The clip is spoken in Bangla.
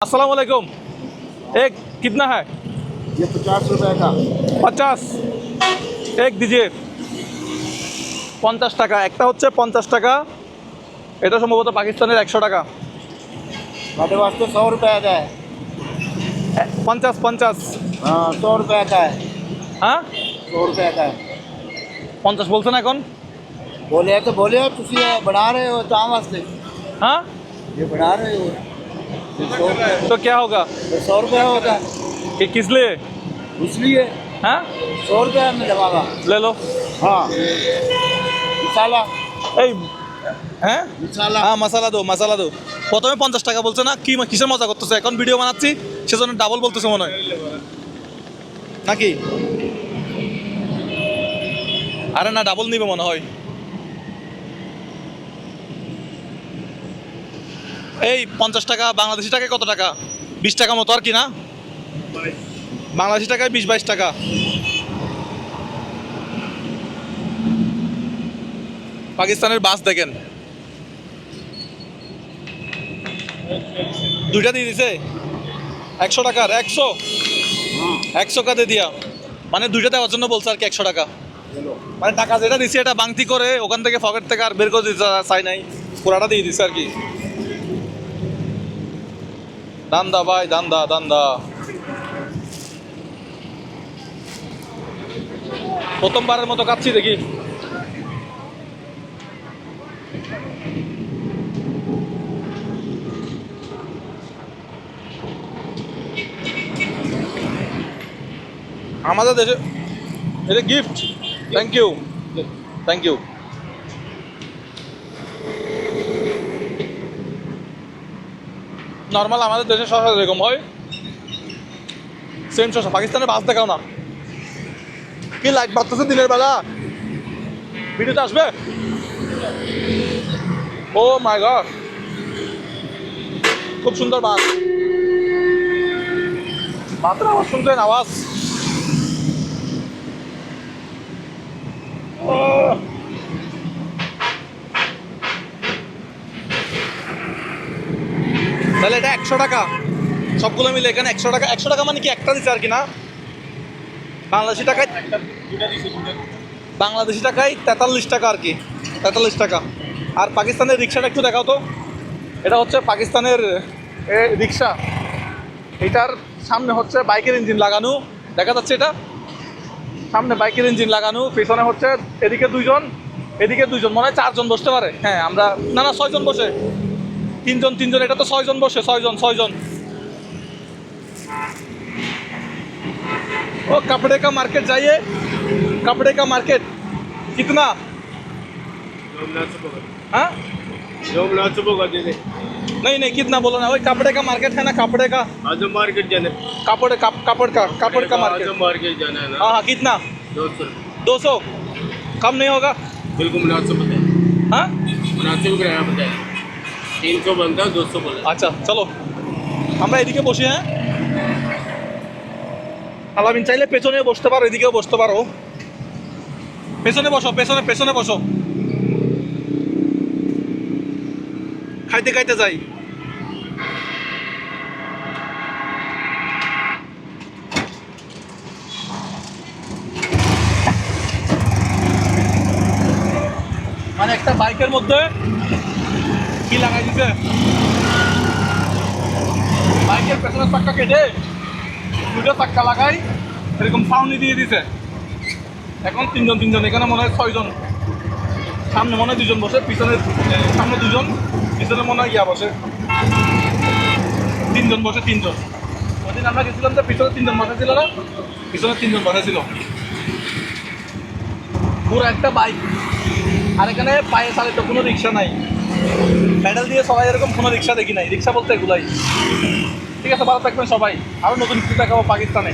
अस्सलाम वालेकुम एक कितना है ये पचास रुपए का পঞ্চাশ এক দিজিয়ে পঞ্চাশ টাকা একটা হচ্ছে পঞ্চাশ টাকা এটা সম্ভবত পাকিস্তানের একশো টাকা हमारे वास्ते सौ रुपए का है এ- পঞ্চাশ পঞ্চাশ हाँ सौ रुपए का है হ্যাঁ सौ रुपए का है পঞ্চাশ বলছেন এখন बोले तो बोले तुम ये बना रहे हो तो वास्ते হ্যাঁ ये बना रहे हो ये सौ रुपए तो क्या होगा ये सौ रुपए होगा कि किस लिए इसलिए হ্যাঁ सौ रुपए में दबागा ले लो हाँ मसाला এই হ্যাঁ मसाला হ্যাঁ মশালা দো মশালা দো প্রথমে পঞ্চাশ টাকা বলছে না কি কিসের মজা করতেছে এখন ভিডিও বানাচ্ছি সেজন্য ডাবল বলতেছে মনে হয় নাকি আরে না ডাবল নিবে মনে হয় এই পঞ্চাশ টাকা, বাংলাদেশি টাকায় কত টাকা? বিশ টাকা মতো আর কি না? বাংলাদেশি টাকায় বিশ, বাইশ টাকা। পাকিস্তানের বাস দেখেন। দুইটা দিয়ে দিছে? একশো টাকার, একশো? একশো কাতে দিয়া। মানে দুইটা দেওয়ার জন্য বলছে আর কি একশো টাকা। মানে টাকা যেটা দিছে এটা বাংতি করে ওখান থেকে পকেট থেকে আর বের করে দিতে চাই নাই। পুরাটা দিয়ে দিছে আর কি। দান্দা ভাই, দান্দা দান্দা। প্রথমবারের মতো কাচ্ছি দেখি। আমাদের দেশে এটা gift thank you thank you normal আমাদের দেশে শশা যেরকম হয়। সেম শশা পাকিস্তানের বাস দেখাও না। কি লাইট বাড়তেছে দিনের বেলা? ভিডিওতে আসবে? ও মাই গড খুব সুন্দর বাস। বাসের আওয়াজ শুনছেন আওয়াজ। তাহলে এটা একশো টাকা। সবগুলো মিলে এখানে একশো টাকা একশো টাকা মানে কি একটা দিচ্ছে আর কি না? বাংলাদেশি টাকায় বাংলাদেশি টাকায় তেতাল্লিশ টাকা আর কি। তেতাল্লিশ টাকা। আর পাকিস্তানের রিক্সাটা একটু দেখাও তো। এটা হচ্ছে পাকিস্তানের এ, রিক্সা। এটার সামনে হচ্ছে বাইকের ইঞ্জিন লাগানো। দেখা যাচ্ছে এটা। সামনে বাইকের ইঞ্জিন লাগানো। পেছনে হচ্ছে এদিকে দুইজন এদিকে দুইজন। মনে হয় চারজন বসতে পারে। হ্যাঁ আমরা না না ছয়জন বসে। তিনজন তিনজন এটা তো ছয়জন বসে ছয়জন ছয়জন ओ कपड़े का मार्केट जाइए कपड़े का मार्केट कितना हाँ जो मुनासिब होगा दे दे नहीं नहीं कितना बोलो ना वही कपड़े का मार्केट है ना कपड़े का आजम मार्केट जाना कपड़े कप, कपड़ का कपड़ का मार्केट आजम मार्केट जाना है ना हाँ हाँ कितना दो सौ दो सौ कम नहीं होगा बिल्कुल मुनासिब बताए हाँ मुनासिब किराया बताए तीन सौ बनता है दो सौ बोला আচ্ছা চলো আমরা এদিকে বসি হ্যাঁ আলামিন চাইলে পেছনে বসতে পারো এদিকেও বসতে পারো পেছনে বসো পেছনে পেছনে বসো খাইতে খাইতে যাই মানে একটা বাইকের মধ্যে কি লাগাই দিছে বাইকের পেছনের চাক্কা কেটে দুটো চাক্কা লাগাই এরকম ছাউনি দিয়ে দিছে এখন তিনজন তিনজন এখানে মনে হয় ছয়জন সামনে মনে হয় দুজন বসে পিছনে সামনে দুজন পিছনে মনে হয় ইয়া বসে তিনজন বসে তিনজন ওদিন আমরা গেছিলাম তো পিছনে তিনজন বসা ছিল না পিছনে তিনজন বসা ছিল পুরো একটা বাইক আর এখানে পায়ে চালিত কোনো রিক্সা নাই প্যাডেল দিয়ে সবাই এরকম কোনো রিক্সা দেখি নাই। রিক্সা বলতে এগুলাই। ঠিক আছে, ভালো থাকবেন সবাই। আরও নতুন কিছু দেখাবো পাকিস্তানে।